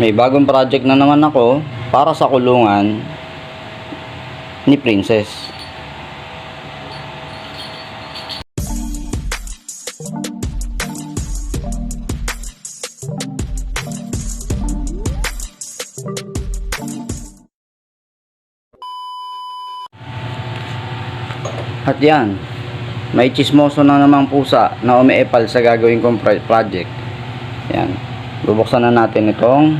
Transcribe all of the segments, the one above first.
May bagong project na naman ako para sa kulungan ni Princess. At yan, may chismoso na namang pusa na umiepal sa gagawin kong pro- project. Yan. Bubuksan na natin itong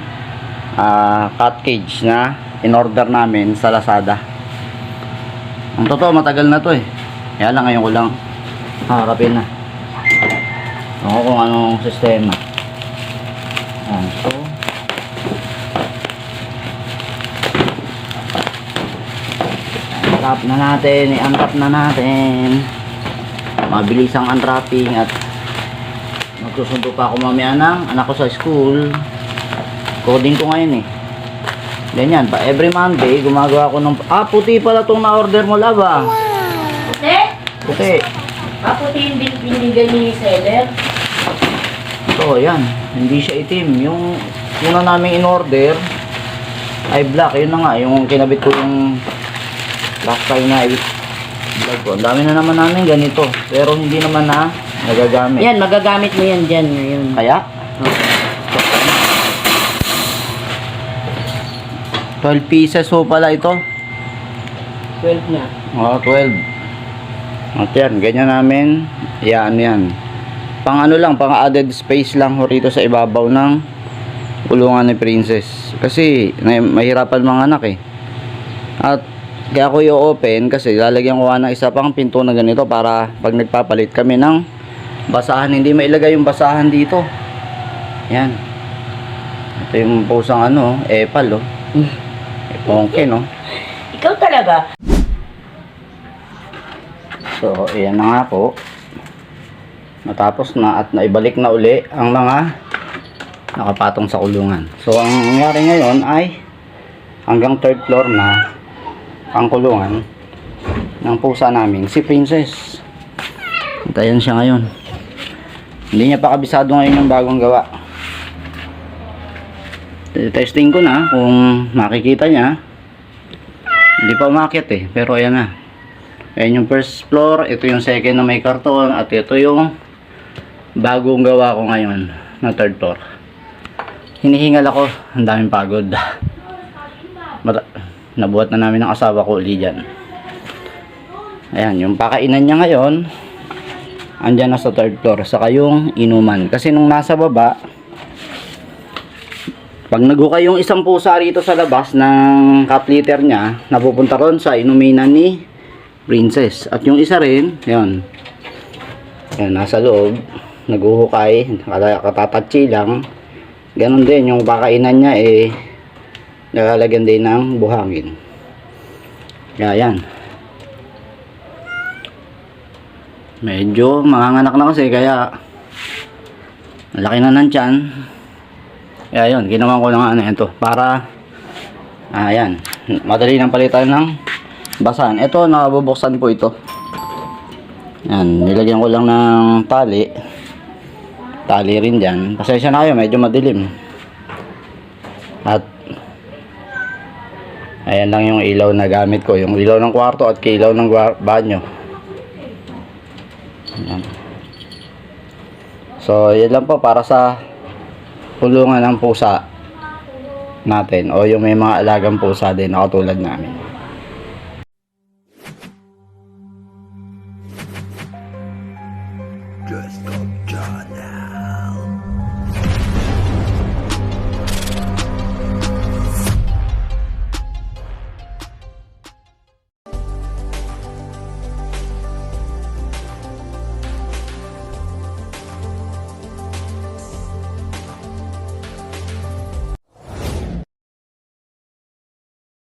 ah, cat cage na in-order namin sa Lazada. Ang totoo, matagal na to eh. Kaya lang ngayon ko lang harapin na. Ako kung anong sistema. Yan. So, unwrap na natin, i-unwrap na natin. Mabilis ang unwrapping at magsusundo pa ako mamaya ng anak ko sa school. Coding ko ngayon eh. Ganyan pa. Every Monday, gumagawa ko ng... Ah, puti pala itong na-order mo, lava. Puti? Puti. Maputi yung bin- binigay ni seller. Ito, yan. Hindi siya itim. Yung una namin in-order ay black. Yun na nga. Yung kinabit ko yung last time na i-vlog ko. Ang dami na naman namin ganito. Pero hindi naman na nagagamit. Yan, magagamit mo yan dyan ngayon. Kaya, 12 pieces ho pala ito. 12 na. Oo, 12. At yan, ganyan namin. Yan, yan. Pang ano lang, pang added space lang ho rito sa ibabaw ng kulungan ni Princess. Kasi, mahirapan mga anak eh. At, kaya ko i-open kasi lalagyan ko ng isa pang pinto na ganito para pag nagpapalit kami ng basahan, hindi mailagay yung basahan dito. Yan. Ito yung pusang ano, epal oh. Epongke no. Ikaw talaga. So, ayan na nga po. Natapos na at naibalik na uli ang mga nakapatong sa kulungan. So, ang nangyari ngayon ay hanggang third floor na ang kulungan ng pusa namin, si Princess. At ayan siya ngayon. Hindi niya pa kabisado ngayon yung bagong gawa. Testing ko na kung makikita niya. Hindi pa umakyat eh, pero ayan na. Ayan yung first floor, ito yung second na may karton, at ito yung bagong gawa ko ngayon na third floor. Hinihingal ako, ang daming pagod. Mata- nabuhat na namin ng asawa ko uli dyan. Ayan, yung pakainan niya ngayon, andyan na sa third floor, saka yung inuman. Kasi nung nasa baba, pag naghukay yung isang pusa rito sa labas ng cat litter niya, napupunta ron sa inuminan ni Princess. At yung isa rin, yun. Yan, nasa loob. Naghuhukay. kata- Katatatsi lang. Ganon din, yung pakainan niya eh, nalalagyan din ng buhangin. Kaya yan. Medyo manganganak na kasi, kaya malaki na ng tiyan. Kaya yun, ginawa ko nga ano ito para ayan, madali nang palitan ng basahan. Ito, nakabubuksan po ito. Yan, nilagyan ko lang ng tali. Tali rin dyan. Pasensya na kayo, medyo madilim. At ayan lang yung ilaw na gamit ko. Yung ilaw ng kwarto at ilaw ng banyo. Ayan. So, yan lang po para sa tulungan ang pusa natin o yung may mga alagang pusa din na katulad namin. Just go.